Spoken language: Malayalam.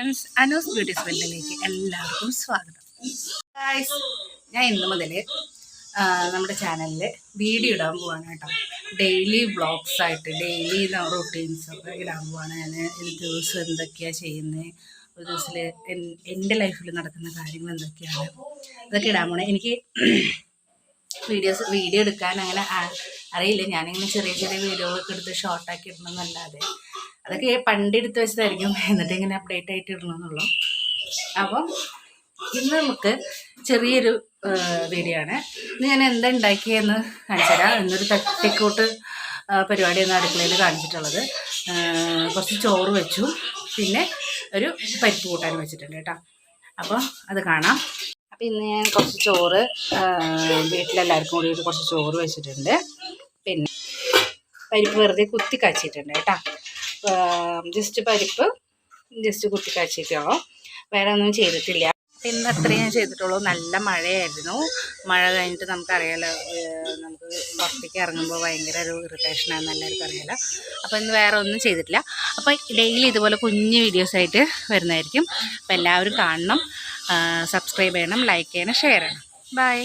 ഫ്രണ്ട്സ് അനൂസ് ബ്യൂട്ടി സ്പെല്ലിലേക്ക് എല്ലാവർക്കും സ്വാഗതം. ഗായ്സ് ഞാൻ ഇന്ന് മുതൽ നമ്മുടെ ചാനലിൽ വീഡിയോ ഇടാൻ പോവാണ് കേട്ടോ. ഡെയിലി വ്ളോഗ്സ് ആയിട്ട് ഡെയിലി റൂട്ടീൻസ് ഒക്കെ ഇടാൻ പോവാണ്. ഞാൻ ഒരു ദിവസം എന്തൊക്കെയാണ് ചെയ്യുന്നത് ഒരു ദിവസത്തിൽ എന്റെ ലൈഫിൽ നടക്കുന്ന കാര്യങ്ങൾ എന്തൊക്കെയാണ് അതൊക്കെ ഇടാൻ പോണേ എനിക്ക് വീഡിയോസ് വീഡിയോ എടുക്കാൻ അങ്ങനെ അറിയില്ല. ഞാനിങ്ങനെ ചെറിയ ചെറിയ വീഡിയോകളൊക്കെ എടുത്ത് ഷോർട്ടാക്കി ഇടണമെന്നല്ലാതെ അതൊക്കെ പണ്ട് എടുത്ത് വെച്ചതായിരിക്കും. എന്നിട്ട് ഇങ്ങനെ അപ്ഡേറ്റ് ആയിട്ട് ഇടണമെന്നുള്ളൂ അപ്പം ഇന്ന് നമുക്ക് ചെറിയൊരു വീഡിയോ ആണ്. ഇന്ന് ഞാൻ എന്താ ഉണ്ടാക്കിയെന്ന് കാണിച്ചുതരാം ഇന്നൊരു തട്ടിക്കൂട്ട് പരിപാടിയെന്ന് അടുക്കളയിൽ കാണിച്ചിട്ടുള്ളത്. കുറച്ച് ചോറ് വെച്ചു. പിന്നെ ഒരു പരിപ്പ് കൂട്ടാൻ വെച്ചിട്ടുണ്ട് കേട്ടോ. അപ്പോൾ അത് കാണാം. അപ്പം ഇന്ന് ഞാൻ കുറച്ച് ചോറ് വീട്ടിലെല്ലാവർക്കും കൂടിയിട്ട് കുറച്ച് ചോറ് വെച്ചിട്ടുണ്ട്. പിന്നെ പരിപ്പ് വെറുതെ കുത്തി കാച്ചിട്ടുണ്ട് കേട്ടോ. ജസ്റ്റ് പരിപ്പ് ജസ്റ്റ് കുത്തി കാച്ചിട്ടുള്ളൂ വേറെ ഒന്നും ചെയ്തിട്ടില്ല. ഇന്ന് അത്രയും ഞാൻ ചെയ്തിട്ടുള്ളൂ. നല്ല മഴയായിരുന്നു. മഴ കഴിഞ്ഞിട്ട് നമുക്കറിയാലോ നമുക്ക് പുറത്തേക്ക് ഇറങ്ങുമ്പോൾ ഭയങ്കര ഒരു ഇറിറ്റേഷനാണെന്ന് എല്ലാവർക്കും അറിയാലോ. അപ്പോൾ ഇന്ന് വേറെ ഒന്നും ചെയ്തിട്ടില്ല. അപ്പോൾ ഡെയിലി ഇതുപോലെ കുഞ്ഞ് വീഡിയോസായിട്ട് വരുന്നതായിരിക്കും. അപ്പോൾ എല്ലാവരും കാണണം. സബ്സ്ക്രൈബ് ചെയ്യണം ലൈക്ക് ചെയ്യണം ഷെയർ ചെയ്യണം. ബൈ